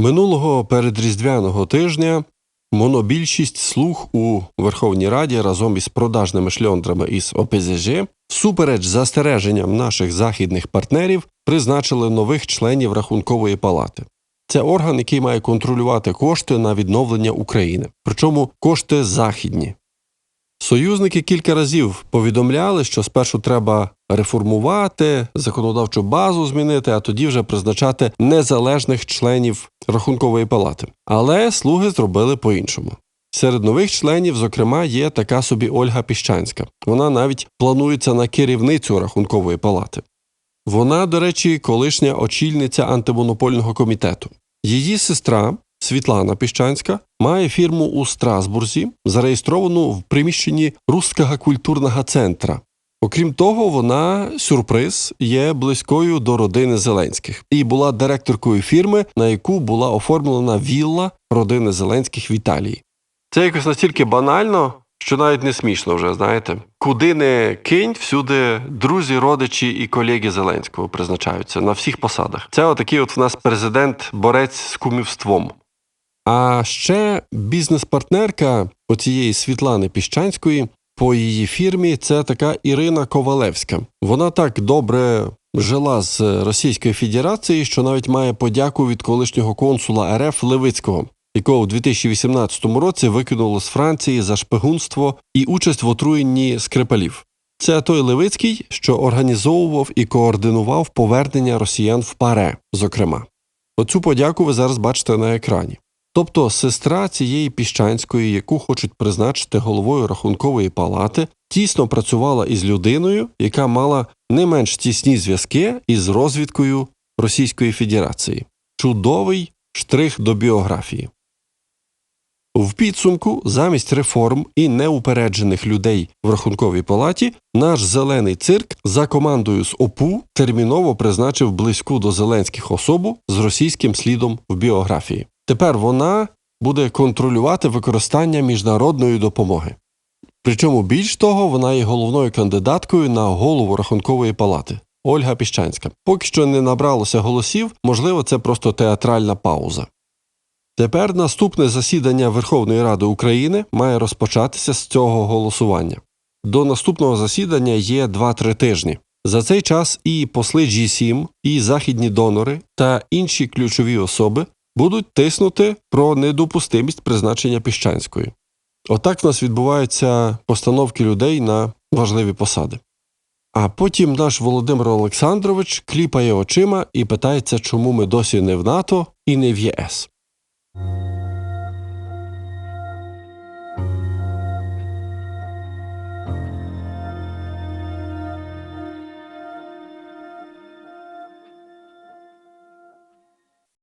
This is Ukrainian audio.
Минулого передріздвяного тижня монобільшість слуг у Верховній Раді разом із продажними шльондрами із ОПЗЖ всупереч застереженням наших західних партнерів призначили нових членів Рахункової палати. Це орган, який має контролювати кошти на відновлення України, причому кошти західні. Союзники кілька разів повідомляли, що спершу треба реформувати, законодавчу базу змінити, а тоді вже призначати незалежних членів рахункової палати. Але слуги зробили по-іншому. Серед нових членів, зокрема, є така собі Ольга Піщанська. Вона навіть планується на керівницю рахункової палати. Вона, до речі, колишня очільниця антимонопольного комітету. Її сестра Світлана Піщанська має фірму у Страсбурзі, зареєстровану в приміщенні Русского культурного центра. Окрім того, вона сюрприз є близькою до родини Зеленських і була директоркою фірми, на яку була оформлена вілла родини Зеленських в Італії. Це якось настільки банально, що навіть не смішно вже, знаєте. Куди не кинь, всюди друзі, родичі і колеги Зеленського призначаються на всіх посадах. Це отакий от в нас президент-борець з кумівством. А ще бізнес-партнерка оцієї Світлани Піщанської по її фірмі це така Ірина Ковалевська. Вона так добре жила з Російської Федерації, що навіть має подяку від колишнього консула РФ Левицького, якого у 2018 році викинуло з Франції за шпигунство і участь в отруєнні скрипалів. Це той Левицький, що організовував і координував повернення росіян в паре, зокрема. Оцю подяку ви зараз бачите на екрані. Тобто сестра цієї піщанської, яку хочуть призначити головою рахункової палати, тісно працювала із людиною, яка мала не менш тісні зв'язки із розвідкою Російської Федерації. Чудовий штрих до біографії. В підсумку, замість реформ і неупереджених людей в рахунковій палаті, наш зелений цирк за командою з ОПУ терміново призначив близьку до зеленських особу з російським слідом в біографії. Тепер вона буде контролювати використання міжнародної допомоги. Причому більш того, вона є головною кандидаткою на голову рахункової палати Ольга Піщанська. Поки що не набралося голосів, можливо, це просто театральна пауза. Тепер наступне засідання Верховної Ради України має розпочатися з цього голосування. До наступного засідання є 2-3 тижні. За цей час і посли G7, і західні донори та інші ключові особи будуть тиснути про недопустимість призначення Піщанської. Отак в нас відбуваються постановки людей на важливі посади. А потім наш Володимир Олександрович кліпає очима і питається, чому ми досі не в НАТО і не в ЄС.